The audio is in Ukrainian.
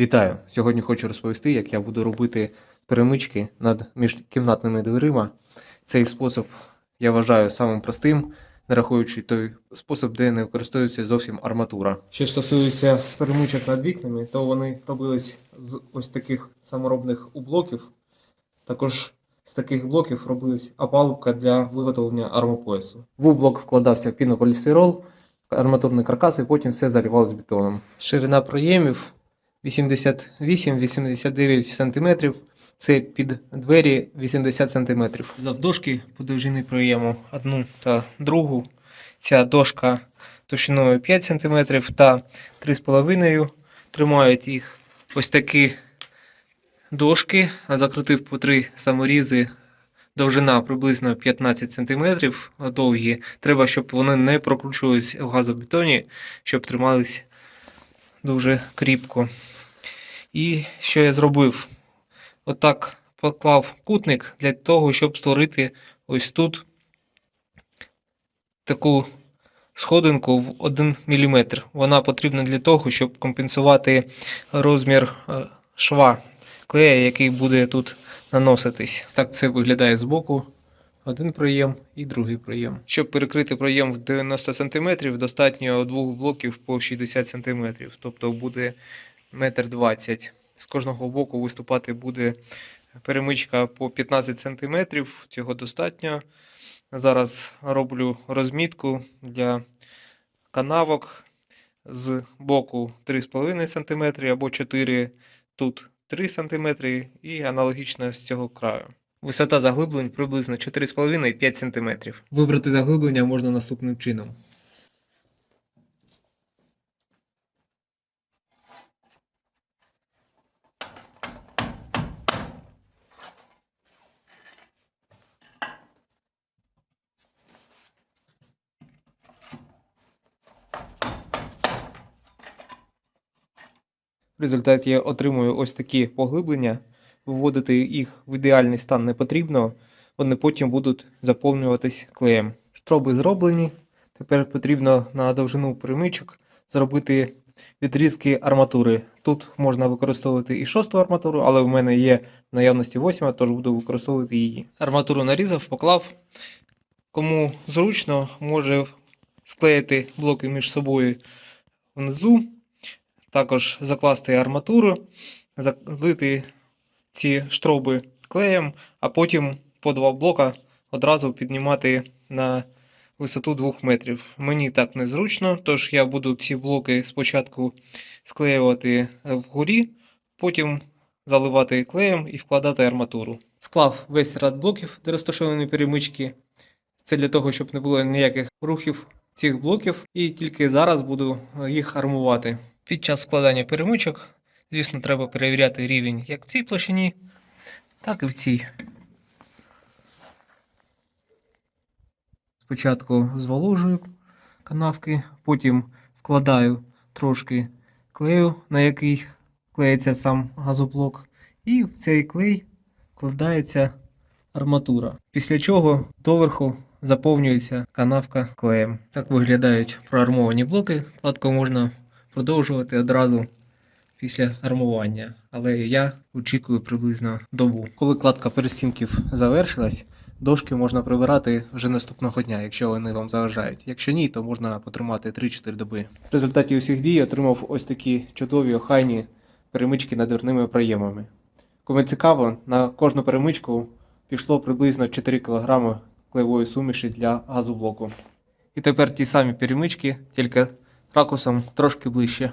Вітаю! Сьогодні хочу розповісти, як я буду робити перемички над міжкімнатними дверима. Цей спосіб я вважаю самим простим, не рахуючи той спосіб, де не використовується зовсім арматура. Що стосується перемичок над вікнами, то вони робились з ось таких саморобних ублоків. Також з таких блоків робилась опалубка для виготовлення армопоясу. В ублок вкладався пінополістирол, арматурний каркас і потім все заливалось бетоном. Ширина проємів 88-89 см. Це під двері 80 см. Завдовжки по довжині проєму одну та другу. Ця дошка товщиною 5 см та 3,5 тримають їх ось такі дошки, а закрутив по три саморізи. Довжина приблизно 15 см довгі. Треба, щоб вони не прокручувались в газобетоні, щоб тримались дуже кріпко. І що я зробив? Отак поклав кутник для того, щоб створити ось тут таку сходинку в 1 мм. Вона потрібна для того, щоб компенсувати розмір е, шва клея, який буде тут наноситись. Так це виглядає збоку. Один проєм і другий проєм. Щоб перекрити проєм в 90 см, достатньо двох блоків по 60 см. Тобто буде метр 20 З кожного боку виступати буде перемичка по 15 см. Цього достатньо. Зараз роблю розмітку для канавок з боку 3,5 см або 4 тут 3 см і аналогічно з цього краю. Висота заглиблень приблизно 4,5-5 см. Вибрати заглиблення можна наступним чином. В результаті я отримую ось такі поглиблення. Виводити їх в ідеальний стан не потрібно. Вони потім будуть заповнюватись клеєм. Штроби зроблені. Тепер потрібно на довжину перемичок зробити відрізки арматури. Тут можна використовувати і шосту арматуру, але в мене є в наявності восьма, тож буду використовувати її. Арматуру нарізав, поклав. Кому зручно, може склеїти блоки між собою внизу. Також закласти арматуру, залити ці штроби клеєм, а потім по два блока одразу піднімати на висоту 2 метрів. Мені так незручно, тож я буду ці блоки спочатку склеювати вгорі, потім заливати клеєм і вкладати арматуру. Склав весь ряд блоків, де розташовані перемички. Це для того, щоб не було ніяких рухів цих блоків, і тільки зараз буду їх армувати. Під час складання перемичок, звісно, треба перевіряти рівень як в цій площині, так і в цій. Спочатку зволожую канавки, потім вкладаю трошки клею, на який клеїться сам газоблок, і в цей клей вкладається арматура. Після чого доверху заповнюється канавка клеєм. Так виглядають проармовані блоки. Кладку можна продовжувати одразу після армування, але я очікую приблизно добу. Коли кладка перестінків завершилась, дошки можна прибирати вже наступного дня, якщо вони вам заважають. Якщо ні, то можна потримати 3-4 доби. В результаті усіх дій отримав ось такі чудові охайні перемички над дверними проємами. Кому цікаво, на кожну перемичку пішло приблизно 4 кг клеєвої суміші для газоблоку. І тепер ті самі перемички, тільки ракусом трошки ближче.